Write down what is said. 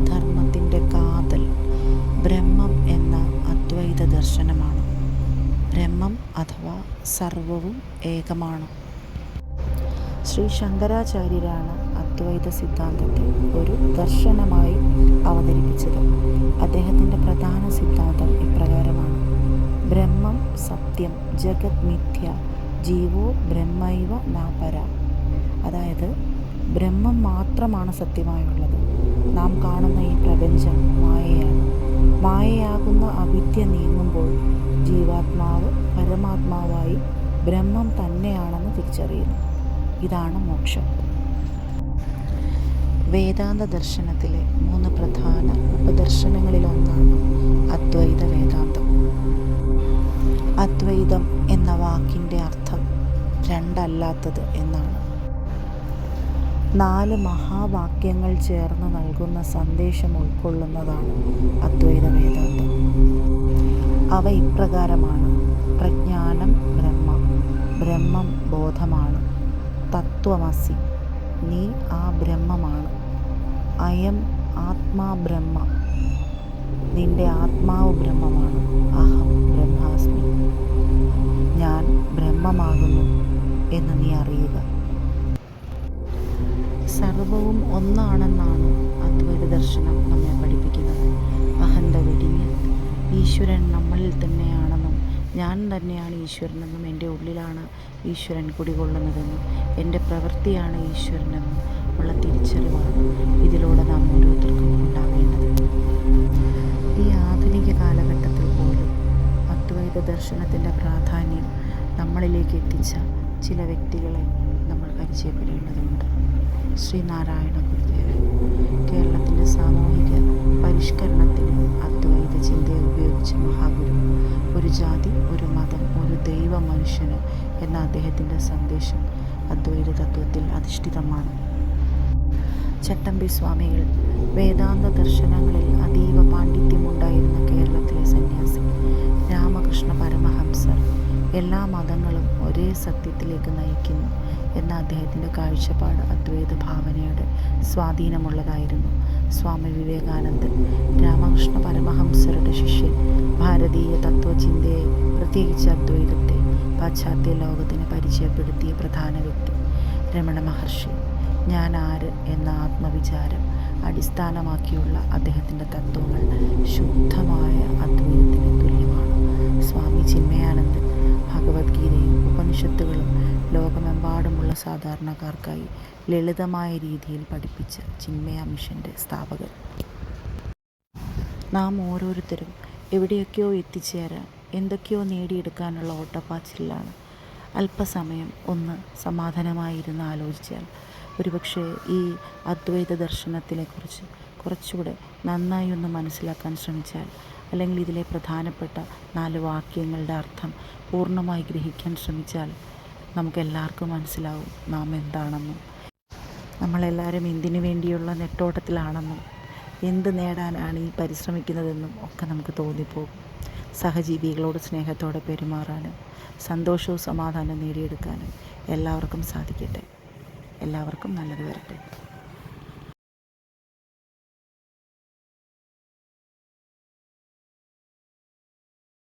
സർവധർമ്മത്തിന്റെ കാതൽ ബ്രഹ്മം എന്ന അദ്വൈത ദർശനമാണ്. ബ്രഹ്മം അഥവാ സർവവും ഏകമാണ്. ശ്രീ ശങ്കരാചാര്യരാണ് അദ്വൈത സിദ്ധാന്തത്തെ ഒരു ദർശനമായി അവതരിപ്പിച്ചത്. അദ്ദേഹത്തിന്റെ പ്രധാന സിദ്ധാന്തം ഇപ്രകാരമാണ്. ബ്രഹ്മം സത്യം ജഗത് മിഥ്യ ജീവോ ബ്രഹ്മൈവ നാപര അതായത് ബ്രഹ്മം മാത്രമാണ് സത്യമായുള്ളത്. നാം കാണുന്ന ഈ പ്രപഞ്ചം മായയാണ്. മായയാകുന്ന അവിദ്യ നീങ്ങുമ്പോൾ ജീവാത്മാവ് പരമാത്മാവായി ബ്രഹ്മം തന്നെയാണെന്ന് തിരിച്ചറിയുന്നു. ഇതാണ് മോക്ഷം. വേദാന്ത ദർശനത്തിലെ മൂന്ന് പ്രധാന ഉപദർശനങ്ങളിലൊന്നാണ് അദ്വൈത വേദാന്തം. അദ്വൈതം എന്ന വാക്കിന്റെ അർത്ഥം രണ്ടല്ലാത്തത് എന്നാണ്. നാല് മഹാവാക്യങ്ങൾ ചേർന്ന് നൽകുന്ന സന്ദേശം ഉൾക്കൊള്ളുന്നതാണ് അദ്വൈത വേദാന്തം. അവ ഇപ്രകാരമാണ്. പ്രജ്ഞാനം ബ്രഹ്മം. ബ്രഹ്മം ബോധമാണ്. തത്വമസി. നീ ആ ബ്രഹ്മമാണ്. അയം ആത്മാ ബ്രഹ്മ നിന്റെ ആത്മാവ് ബ്രഹ്മമാണ് സർവവും ഒന്നാണെന്നാണ് അദ്വൈത ദർശനം നമ്മെ പഠിപ്പിക്കുന്നത്. അഹന്ത വെടിഞ്ഞ്. ഈശ്വരൻ നമ്മളിൽ തന്നെയാണെന്നും ഞാൻ തന്നെയാണ് ഈശ്വരനെന്നും എന്റെ ഉള്ളിലാണ് ഈശ്വരൻ കുടികൊള്ളുന്നതെന്നും എന്റെ പ്രവൃത്തിയാണ് ഈശ്വരനെന്നും ഉള്ള തിരിച്ചറിവാണ് ഇതിലൂടെ നാം ഓരോരുത്തർക്കും ഉണ്ടാകേണ്ടത്. ഈ ആധുനിക കാലഘട്ടത്തിൽ പോലും അദ്വൈത ദർശനത്തിന്റെ പ്രാധാന്യം നമ്മളിലേക്ക് എത്തിച്ച ചില വ്യക്തികളെ നമ്മൾ പരിചയപ്പെടേണ്ടതുണ്ട്. ശ്രീനാരായണ ഗുരുദേവൻ കേരളത്തിന്റെ സാമൂഹിക പരിഷ്കരണത്തിന് അദ്വൈത ചിന്തയെ ഉപയോഗിച്ച മഹാഗുരു. ഒരു ജാതി ഒരു മതം ഒരു ദൈവ മനുഷ്യന് എന്ന അദ്ദേഹത്തിന്റെ സന്ദേശം അദ്വൈത തത്വത്തിൽ അധിഷ്ഠിതമാണ്. ചട്ടമ്പി സ്വാമികൾ വേദാന്ത ദർശനങ്ങളിൽ എല്ലാ മതങ്ങളും ഒരേ സത്യത്തിലേക്ക് നയിക്കുന്നു എന്ന അദ്ദേഹത്തിന്റെ കാഴ്ചപ്പാട് അദ്വൈത ഭാവനയുടെ സ്വാധീനമുള്ളതായിരുന്നു. സ്വാമി വിവേകാനന്ദൻ രാമകൃഷ്ണ പരമഹംസരുടെ ശിഷ്യൻ ഭാരതീയ തത്വചിന്തയെ പ്രത്യേകിച്ച് അദ്വൈതത്തെ പാശ്ചാത്യ ലോകത്തിന് പരിചയപ്പെടുത്തിയ പ്രധാന വ്യക്തി രമണ മഹർഷി. ഞാൻ ആര് എന്ന ആത്മവിചാരം അടിസ്ഥാനമാക്കിയുള്ള അദ്ദേഹത്തിന്റെ തത്വങ്ങൾ ശുദ്ധമായ അദ്വൈതത്തിന് തുല്യമാണ്. സ്വാമി ചിന്മയാനന്ദൻ ഭഗവത്ഗീതയും ഉപനിഷത്തുകളും ലോകമെമ്പാടുമുള്ള സാധാരണക്കാർക്കായി ലളിതമായ രീതിയിൽ പഠിപ്പിച്ച ചിന്മയ മിഷന്റെ സ്ഥാപകൻ നാം ഓരോരുത്തരും എവിടെയൊക്കെയോ എത്തിച്ചേരാൻ എന്തൊക്കെയോ നേടിയെടുക്കാനുള്ള ഓട്ടപ്പാച്ചിലാണ്. അല്പസമയം ഒന്ന് സമാധാനമായിരുന്ന് ആലോചിച്ചാൽ ഒരുപക്ഷെ ഈ അദ്വൈത ദർശനത്തിനെക്കുറിച്ച് കുറച്ചുകൂടെ നന്നായി ഒന്ന് മനസ്സിലാക്കാൻ ശ്രമിച്ചാൽ അല്ലെങ്കിൽ ഇതിലെ പ്രധാനപ്പെട്ട നാല് വാക്യങ്ങളുടെ അർത്ഥം പൂർണമായി ഗ്രഹിക്കാൻ ശ്രമിച്ചാൽ നമുക്കെല്ലാവർക്കും മനസ്സിലാവും നാം എന്താണെന്നും. നമ്മളെല്ലാവരും എന്തിനു വേണ്ടിയുള്ള നെട്ടോട്ടത്തിലാണെന്നും എന്ത് നേടാനാണ് ഈ പരിശ്രമിക്കുന്നതെന്നും ഒക്കെ നമുക്ക് തോന്നിപ്പോകും. സഹജീവികളോട് സ്നേഹത്തോടെ പെരുമാറാനും സന്തോഷവും സമാധാനവും നേടിയെടുക്കാനും എല്ലാവർക്കും സാധിക്കട്ടെ. എല്ലാവർക്കും നല്ലത് വരട്ടെ.